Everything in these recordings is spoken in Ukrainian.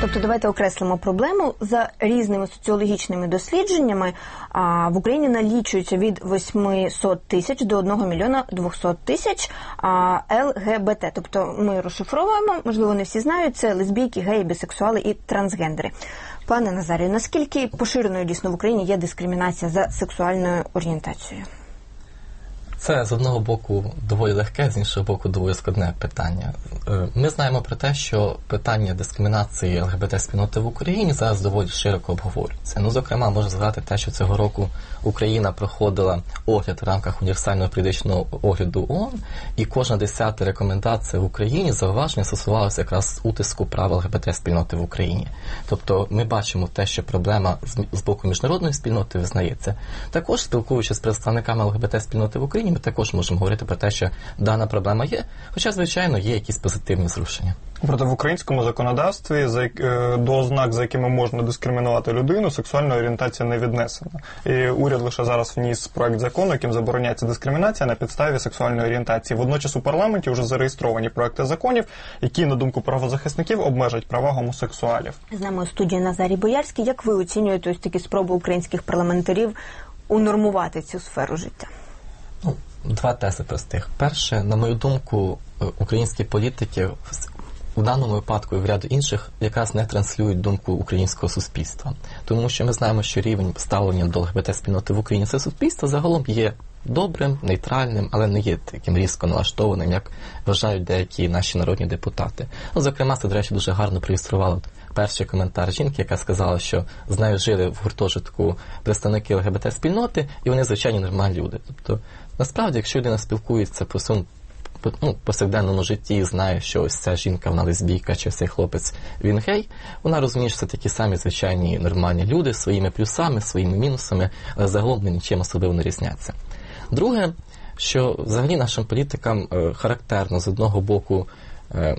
Тобто, давайте окреслимо проблему за різними соціологічними дослідженнями. В Україні налічується від 800 тисяч до 1 мільйона 200 тисяч ЛГБТ. Тобто ми розшифровуємо, можливо, не всі знають. Це лесбійки, геї, бісексуали і трансгендери. Пане Назарію, наскільки поширеною дійсно в Україні є дискримінація за сексуальною орієнтацією? Це з одного боку доволі легке, з іншого боку, доволі складне питання. Е, ми знаємо про те, що питання дискримінації ЛГБТ спільноти в Україні зараз доволі широко обговорюється. Ну, зокрема, можу згадати те, що цього року Україна проходила огляд в рамках універсального періодичного огляду ООН, і кожна десята рекомендація в Україні зауваження стосувалася якраз утиску прав ЛГБТ спільноти в Україні. Тобто ми бачимо те, що проблема з боку міжнародної спільноти визнається. Також спілкуючись з представниками ЛГБТ спільноти в Україні, ми також можемо говорити про те, що дана проблема є, хоча, звичайно, є якісь позитивні зрушення. Проте в українському законодавстві за е, до ознак, за якими можна дискримінувати людину, сексуальна орієнтація не віднесена. І уряд лише зараз вніс проект закону, яким забороняється дискримінація на підставі сексуальної орієнтації. Водночас у парламенті вже зареєстровані проекти законів, які, на думку правозахисників, обмежать права гомосексуалів. З нами у студії Назарій Боярський. Як ви оцінюєте ось такі спроби українських парламентарів унормувати цю сферу життя? Два тези простих. Перше, на мою думку, е, українські політики в даному випадку і в ряду інших якраз не транслюють думку українського суспільства, тому що ми знаємо, що рівень ставлення до ЛГБТ спільноти в Україні це суспільство загалом є добрим, нейтральним, але не є таким різко налаштованим, як вважають деякі наші народні депутати. Ну, зокрема, це, до речі, дуже гарно проілюструвало перший коментар жінки, яка сказала, що з нею жили в гуртожитку представники ЛГБТ спільноти, і вони звичайні нормальні люди. Тобто, насправді, якщо людина спілкується про своєму ну, повсякденному житті знає, що ось ця жінка, вона лесбійка, чи цей хлопець він гей, вона розуміє, що це такі самі звичайні нормальні люди своїми плюсами, своїми мінусами, але загалом вони нічим особливо не різняться. Друге, що взагалі нашим політикам е, характерно з одного боку е,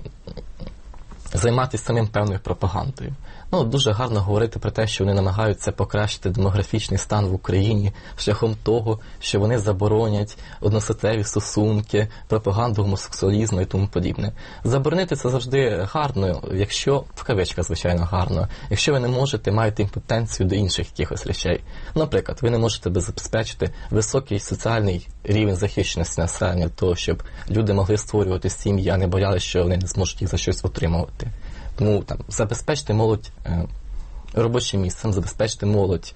займатися самим певною пропагандою. Ну, дуже гарно говорити про те, що вони намагаються покращити демографічний стан в Україні шляхом того, що вони заборонять односетеві стосунки, пропаганду гомосексуалізму і тому подібне. Заборонити це завжди гарно, якщо в кавичках, звичайно, гарно, якщо ви не можете маєте імпотенцію до інших якихось речей. Наприклад, ви не можете забезпечити високий соціальний рівень захищеності населення, того, щоб люди могли створювати сім'ї, а не боялися, що вони не зможуть їх за щось отримувати. Тому там забезпечити молодь е, робочим місцем, забезпечити молодь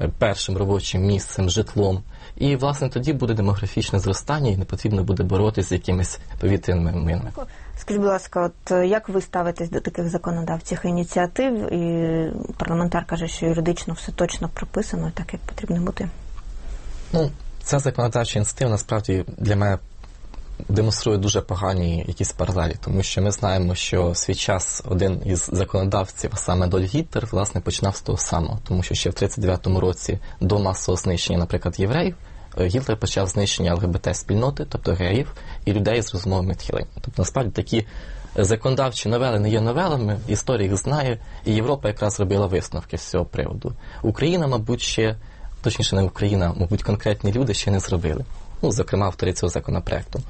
е, першим робочим місцем, житлом. І, власне, тоді буде демографічне зростання, і не потрібно буде боротися з якимись повітряними минами. Скажіть, будь ласка, от е, як ви ставитесь до таких законодавчих ініціатив? І парламентар каже, що юридично все точно прописано, так як потрібно бути? Ну, ця законодавча ініціатива насправді для мене демонструє дуже погані якісь паралелі, тому що ми знаємо, що свій час один із законодавців, саме Доль Гітлер, власне, починав з того самого, тому що ще в 39-му році до масового знищення, наприклад, євреїв. Е, Гітлер почав знищення ЛГБТ-спільноти, тобто геїв, і людей з розумовим відхиленням. Тобто, насправді, такі законодавчі новели не є новелами, історія їх знає, і Європа якраз робила висновки з цього приводу. Україна, мабуть, ще, точніше, не Україна, мабуть, конкретні люди ще не зробили ну, зокрема, автори цього законопроекту.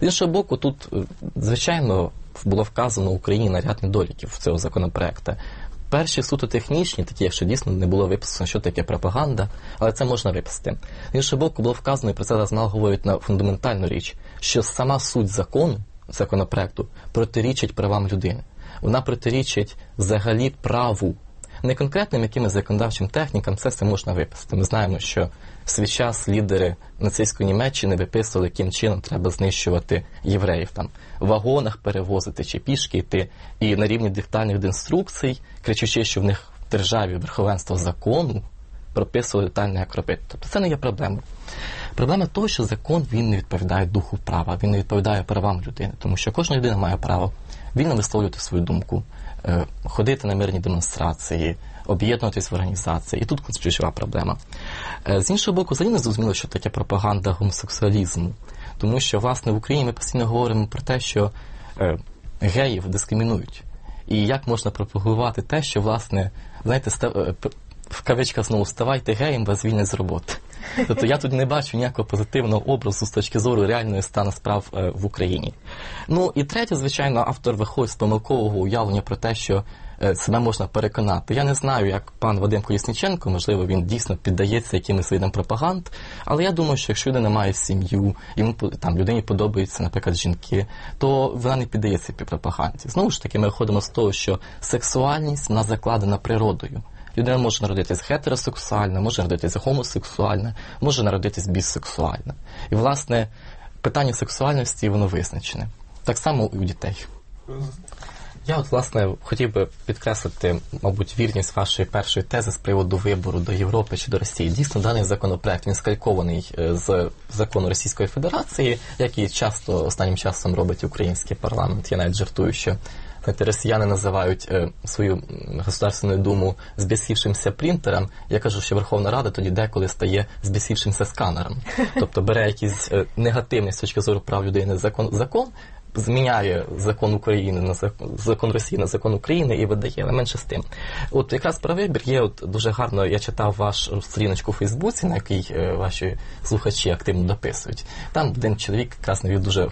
З іншого боку, тут, е, звичайно, було вказано Україні на ряд недоліків цього законопроекту. Перші суто технічні, такі, якщо дійсно не було виписано, що таке пропаганда, але це можна виписати. З іншого боку, було вказано, і про це зараз говорить на фундаментальну річ, що сама суть закону, законопроекту протирічить правам людини. Вона протирічить взагалі праву. Не конкретним якимось законодавчим технікам це все можна виписати. Ми знаємо, що в свій час лідери нацистської Німеччини виписували, яким чином треба знищувати євреїв там в вагонах перевозити чи пішки йти, і на рівні детальних інструкцій, кричучи, що в них в державі верховенство закону, прописували детально, як робити. Тобто це не є проблемою. Проблема того, що закон він не відповідає духу права, він не відповідає правам людини, тому що кожна людина має право вільно висловлювати свою думку, е, ходити на мирні демонстрації об'єднуватись в організації. І тут ключова проблема. Е, з іншого боку, взагалі не зрозуміло, що таке пропаганда гомосексуалізму. Тому що, власне, в Україні ми постійно говоримо про те, що е, геїв дискримінують. І як можна пропагувати те, що, власне, знаєте, в кавичках знову ставайте геєм, вас звільнять з роботи. Тобто я тут не бачу ніякого позитивного образу з точки зору реальної стану справ в Україні. Ну і третє, звичайно, автор виходить з помилкового уявлення про те, що е, себе можна переконати. Я не знаю, як пан Вадим Колісниченко, можливо, він дійсно піддається якимось видам пропаганд, але я думаю, що якщо людина має сім'ю, йому там людині подобаються, наприклад, жінки, то вона не піддається під пропаганді. Знову ж таки, ми виходимо з того, що сексуальність вона закладена природою. Людина може народитись гетеросексуальна, може народитись гомосексуальна, може народитись бісексуальна. І, власне, питання сексуальності воно визначене. Так само і у дітей. Я от власне хотів би підкреслити, мабуть, вірність вашої першої тези з приводу вибору до Європи чи до Росії. Дійсно, даний законопроект він скалькований е, з закону Російської Федерації, як і часто останнім часом робить український парламент. Я навіть жартую, що знаєте, росіяни називають е, свою Государственну думу збісівшимся принтером. Я кажу, що Верховна Рада тоді деколи стає збісівшимся сканером. Тобто бере якийсь е, негативний з точки зору прав людини закон закон. Зміняє закон України на закон, Росії на закон України і видає, менше з тим. От якраз про вибір є от дуже гарно. Я читав вашу сторіночку у Фейсбуці, на якій е, ваші слухачі активно дописують. Там один чоловік якраз навів дуже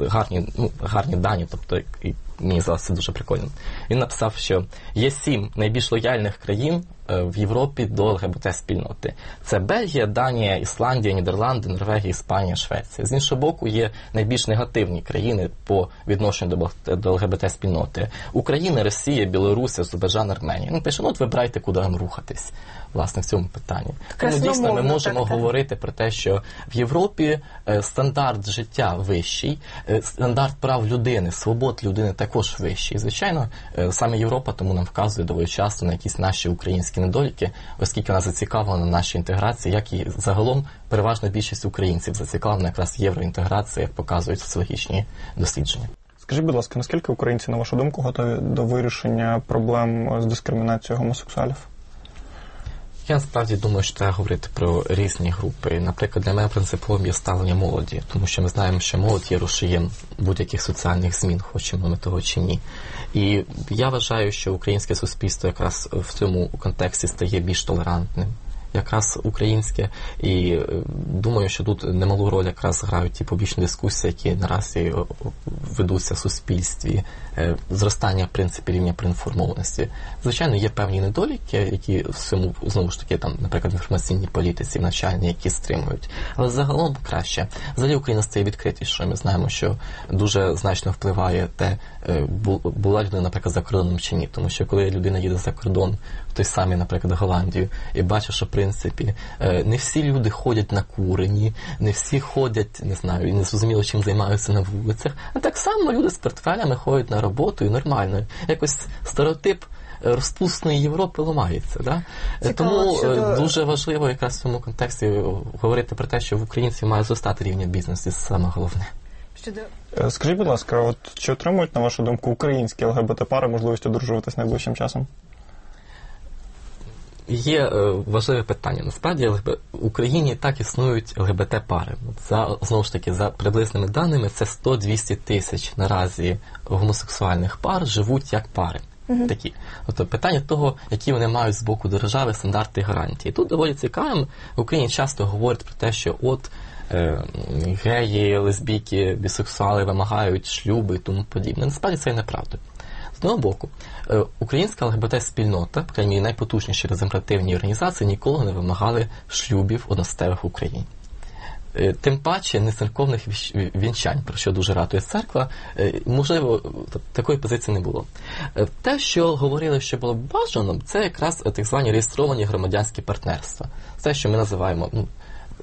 гарні, ну, гарні дані, тобто і мені здалося це дуже прикольно. Він написав, що є сім найбільш лояльних країн е, в Європі до ЛГБТ спільноти. Це Бельгія, Данія, Ісландія, Нідерланди, Норвегія, Іспанія, Швеція. З іншого боку, є найбільш негативні країни по відношенню до, ЛГБТ спільноти. Україна, Росія, Білорусь, Азербайджан, Арменія. Він пише, ну от вибирайте, куди вам рухатись. Власне, в цьому питанні. Тому дійсно ми можемо так, так. говорити про те, що в Європі е, стандарт життя вищий, е, стандарт прав людини, свобод людини також вищий. Звичайно, е, саме Європа тому нам вказує доволі часто на якісь наші українські недоліки, оскільки вона зацікавлена на нашій інтеграції, як і загалом переважна більшість українців зацікавлена якраз євроінтеграцією, як показують соціологічні дослідження. Скажіть, будь ласка, наскільки українці, на вашу думку, готові до вирішення проблем з дискримінацією гомосексуалів? Я насправді думаю, що треба говорити про різні групи. Наприклад, для мене принциповим є ставлення молоді, тому що ми знаємо, що молодь є рушієм будь-яких соціальних змін, хочемо ми того чи ні. І я вважаю, що українське суспільство якраз в цьому контексті стає більш толерантним. Якраз українське, і е, думаю, що тут немалу роль якраз грають ті публічні дискусії, які наразі е, ведуться в суспільстві, е, зростання в принципі рівня проінформованості. Звичайно, є певні недоліки, які в цьому знову ж таки там, наприклад, в інформаційній політиці, в навчанні, які стримують. Але загалом краще. Взагалі Україна стає відкритішою. Ми знаємо, що дуже значно впливає те, була людина, наприклад, за кордоном чи ні. Тому що коли людина їде за кордон, в той самий, наприклад, Голландію, і бачить, що в принципі е, не всі люди ходять на курені, не всі ходять, не знаю, і не зрозуміло, чим займаються на вулицях. А так само люди з портфелями ходять на роботу і нормально. Якось стереотип е, розпусної Європи ламається. Да? Е, Цікаво, Тому щодо- дуже важливо якраз в цьому контексті говорити про те, що в українців має зростати рівня бізнесу, це саме головне. Щодо Скажіть, будь ласка, от чи отримують, на вашу думку, українські ЛГБТ-пари можливість одружуватись найближчим часом? Є е, важливе питання. Насправді в Україні так існують ЛГБТ-пари. За знову ж таки, за приблизними даними, це 100-200 тисяч наразі гомосексуальних пар живуть як пари. Такі. Тобто питання того, які вони мають з боку держави стандарти і гарантії. Тут доволі цікавим. В Україні часто говорять про те, що от геї, лесбійки, бісексуали вимагають шлюби і тому подібне. Насправді це неправда. З одного боку, е, українська ЛГБТ-спільнота, мірі, найпотужніші реземпративні організації, ніколи не вимагали шлюбів одностатевих в Україні. Е, Тим паче нецерковних віщ- вінчань, про що дуже ратує церква, е, можливо, такої позиції не було. Е, Те, що говорили, що було бажано, це якраз е, так звані реєстровані громадянські партнерства. Це, що ми називаємо ну, е,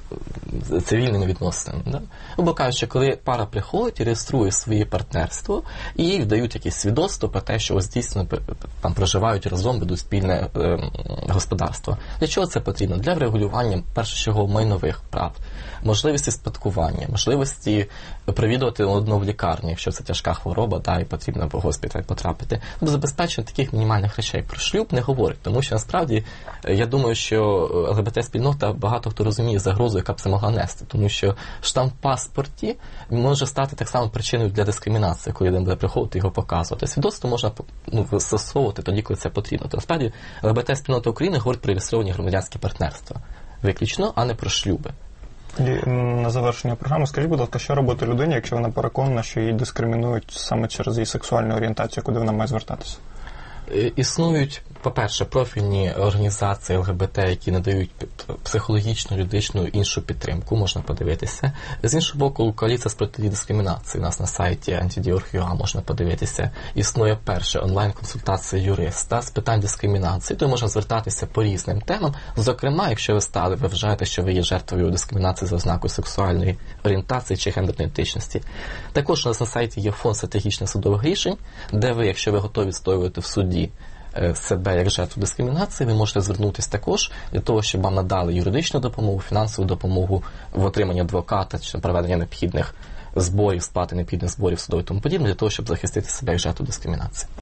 цивільними відносинами. Да? Або кажуть, що коли пара приходить і реєструє своє партнерство і їй вдають якісь свідоцтво про те, що ось дійсно там проживають разом, ведуть спільне е, господарство. Для чого це потрібно? Для врегулювання першого майнових прав, можливості спадкування, можливості привідувати одну в лікарню, якщо це тяжка хвороба, да, і потрібно в госпіталь потрапити. Тобто забезпечення таких мінімальних речей. Про шлюб не говорить, тому що насправді е, я думаю, що ЛГБТ-спільнота багато хто розуміє загрозу, яка б це могла нести, тому що штамп в паспорті може стати так само причиною для дискримінації, коли один буде приходити його показувати. Свідоцтво можна ну, застосовувати тоді, коли це потрібно. То насправді ЛГБТ-спільнота України говорить про реєстровані громадянські партнерства. Виключно, а не про шлюби. І на завершення програми, скажіть, будь ласка, що робити людині, якщо вона переконана, що її дискримінують саме через її сексуальну орієнтацію, куди вона має звертатися? Е, Існують, по-перше, профільні організації ЛГБТ, які надають психологічну, юридичну іншу підтримку, можна подивитися. З іншого боку, коаліція з протидії дискримінації у нас на сайті Antidior.ua можна подивитися. Існує перша онлайн-консультація юриста з питань дискримінації, то можна звертатися по різним темам. Зокрема, якщо ви стали, ви вважаєте, що ви є жертвою дискримінації за ознакою сексуальної орієнтації чи гендерної ідентичності. Також у нас на сайті є фонд стратегічних судових рішень, де ви, якщо ви готові відстоювати в суді е, себе як жертву дискримінації, ви можете звернутися також для того, щоб вам надали юридичну допомогу, фінансову допомогу в отриманні адвоката чи проведення необхідних зборів, сплати необхідних зборів судові тому подібне, для того, щоб захистити себе як жертву дискримінації.